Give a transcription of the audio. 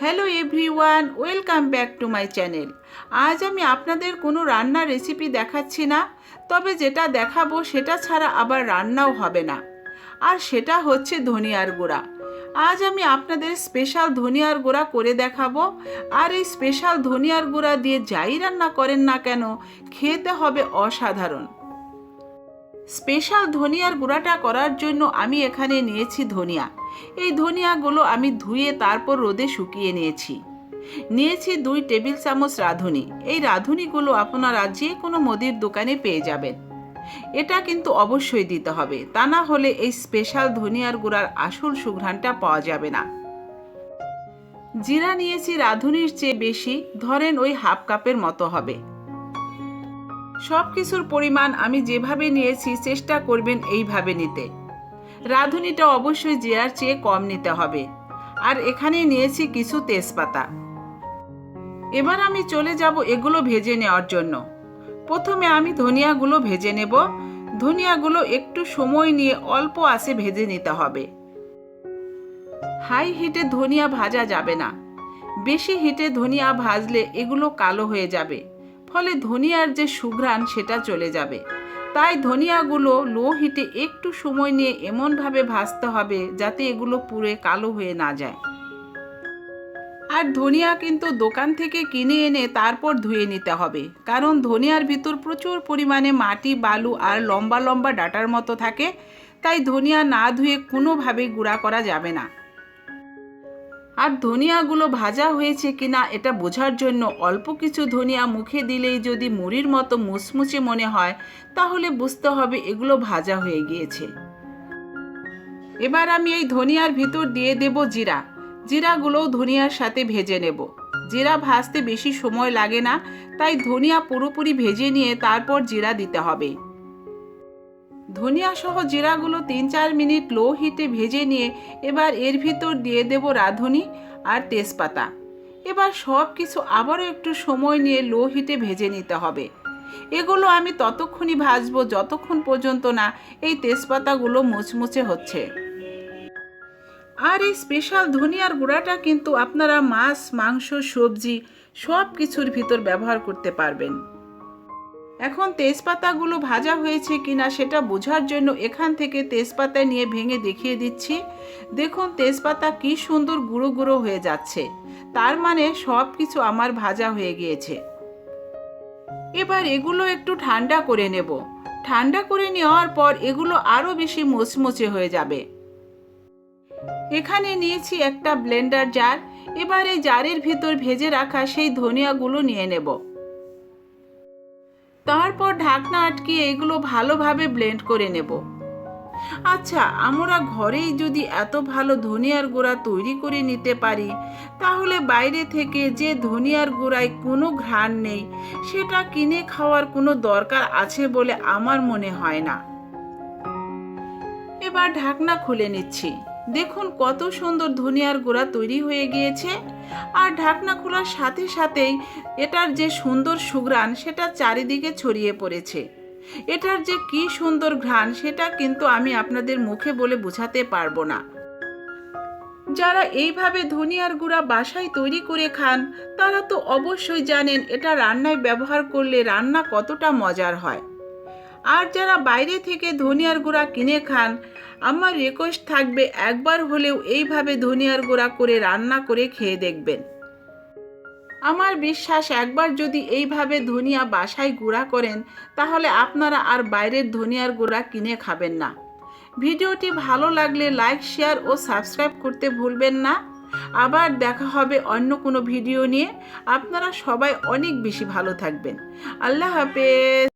Hello everyone, welcome back to my channel. আজ আমি আপনাদের কোনো রান্নার রেসিপি দেখাচ্ছি না, তবে যেটা দেখাবো সেটা ছাড়া আবার রান্নাও হবে না। আর সেটা হচ্ছে ধনিয়ার গুঁড়া। আজ আমি আপনাদের স্পেশাল ধনিয়ার গুঁড়া করে দেখাবো। আর এই স্পেশাল ধনিয়ার গুঁড়া দিয়ে যাই রান্না করেন না কেন, খেতে হবে অসাধারণ। স্পেশাল ধনিয়ার গুঁড়াটা করার জন্য আমি এখানে নিয়েছি ধনিয়া। এই ধনিয়াগুলো আমি ধুয়ে তারপর রোদে শুকিয়ে নিয়েছি। নিয়েছি দুই টেবিল চামচ রাঁধুনি। এই রাঁধুনিগুলো আপনারা যে কোনো মুদির দোকানে পেয়ে যাবেন। এটা কিন্তু অবশ্যই দিতে হবে। তা না হলে এই স্পেশাল ধনিয়ার গুঁড়ার আসল সুঘ্রাণটা পাওয়া যাবে না। জিরা নিয়েছি রাঁধুনির চেয়ে বেশি। ধরেন ওই হাফ কাপের মতো হবে। সব কিছুর পরিমাণ আমি যেভাবে নিয়েছি চেষ্টা করবেন এইভাবে নিতে। রাঁধুনিটা অবশ্যই জিরার চেয়ে কম নিতে হবে। আর এখানে নিয়েছি কিছু তেজপাতা। এবার আমি চলে যাব এগুলো ভেজে নেওয়ার জন্য। প্রথমে আমি ধনিয়াগুলো ভেজে নেব। ধনিয়াগুলো একটু সময় নিয়ে অল্প আসে ভেজে নিতে হবে। হাই হিটে ধনিয়া ভাজা যাবে না। বেশি হিটে ধনিয়া ভাজলে এগুলো কালো হয়ে যাবে। ফলে ধনিয়ার যে সুঘ্রাণ সেটা চলে যাবে। তাই ধনিয়াগুলো লো হিটে একটু সময় নিয়ে এমনভাবে ভাজতে হবে যাতে এগুলো পুড়ে কালো হয়ে না যায়। আর ধনিয়া কিন্তু দোকান থেকে কিনে এনে তারপর ধুয়ে নিতে হবে। কারণ ধনিয়ার ভিতর প্রচুর পরিমাণে মাটি, বালু আর লম্বা লম্বা ডাটার মতো থাকে। তাই ধনিয়া না ধুয়ে কোনোভাবেই গুঁড়া করা যাবে না। আর ধনিয়াগুলো ভাজা হয়েছে কিনা এটা বোঝার জন্য অল্প কিছু ধনিয়া মুখে দিলেই যদি মুড়ির মতো মুচমুচে মনে হয়, তাহলে বুঝতে হবে এগুলো ভাজা হয়ে গিয়েছে। এবার আমি এই ধনিয়ার ভিতর দিয়ে দেব জিরা। জিরাগুলোও ধনিয়ার সাথে ভেজে নেব। জিরা ভাজতে বেশি সময় লাগে না, তাই ধনিয়া পুরোপুরি ভেজে নিয়ে তারপর জিরা দিতে হবে। ধনিয়া সহ জিরাগুলো তিন চার মিনিট লো হিটে ভেজে নিয়ে এবার এর ভিতর দিয়ে দেব রাঁধুনি আর তেজপাতা। এবার সব কিছু আবারও একটু সময় নিয়ে লো হিটে ভেজে নিতে হবে। এগুলো আমি ততক্ষণই ভাজবো যতক্ষণ পর্যন্ত না এই তেজপাতাগুলো মুচমুচে হচ্ছে। আর এই স্পেশাল ধনিয়ার গুঁড়াটা কিন্তু আপনারা মাছ, মাংস, সবজি সব কিছুর ভিতর ব্যবহার করতে পারবেন। এখন তেজপাতাগুলো ভাজা হয়েছে কিনা সেটা বোঝার জন্য এখান থেকে তেজপাতা নিয়ে ভেঙে দেখিয়ে দিচ্ছি। দেখুন তেজপাতা কি সুন্দর গুঁড়ো গুঁড়ো হয়ে যাচ্ছে। তার মানে সব কিছু আমার ভাজা হয়ে গিয়েছে। এবার এগুলো একটু ঠান্ডা করে নেব। ঠান্ডা করে নেওয়ার পর এগুলো আরও বেশি মুচমুচে হয়ে যাবে। এখানে নিয়েছি একটা ব্লেন্ডার জার। এবার এই জারের ভিতর ভেজে রাখা সেই ধনিয়াগুলো নিয়ে নেব। তারপর ঢাকনা আটকে এগুলো ভালোভাবে ব্লেন্ড করে নেব। আচ্ছা আমরা ঘরেই যদি এত ভালো ধনিয়ার গুঁড়া তৈরি করে নিতে পারি, তাহলে বাইরে থেকে যে ধনিয়ার গুঁড়ায় কোনো ঘ্রাণ নেই, সেটা কিনে খাওয়ার কোনো দরকার আছে বলে আমার মনে হয় না। এবার ঢাকনা খুলে নিচ্ছি। দেখুন কত সুন্দর ধনিয়ার গুঁড়া তৈরি হয়ে গিয়েছে। আর ঢাকনা খোলার সাথে সাথেই এটার যে সুন্দর সুঘ্রাণ, সেটা চারিদিকে ছড়িয়ে পড়েছে। এটার যে কি সুন্দর ঘ্রাণ, সেটা কিন্তু আমি আপনাদের মুখে বলে বোঝাতে পারব না। যারা এইভাবে ধনিয়ার গুঁড়া বাসায় তৈরি করে খান, তারা তো অবশ্যই জানেন এটা রান্নায় ব্যবহার করলে রান্না কতটা মজার হয়। আর যারা বাইরে থেকে ধনিয়ার গুঁড়া কিনে খান আমার রিকোয়েস্ট থাকবে একবার হলেও এইভাবে ধনিয়ার গুঁড়া করে রান্না করে খেয়ে দেখবেন। আমার বিশ্বাস একবার যদি এইভাবে ধনিয়া বাসায় গুঁড়া করেন, তাহলে আপনারা আর বাইরের ধনিয়ার গুঁড়া কিনে খাবেন না। ভিডিওটি ভালো লাগলে লাইক, শেয়ার ও সাবস্ক্রাইব করতে ভুলবেন না। আবার দেখা হবে অন্য কোনো ভিডিও নিয়ে। আপনারা সবাই অনেক বেশি ভালো থাকবেন। আল্লাহ হাফেজ।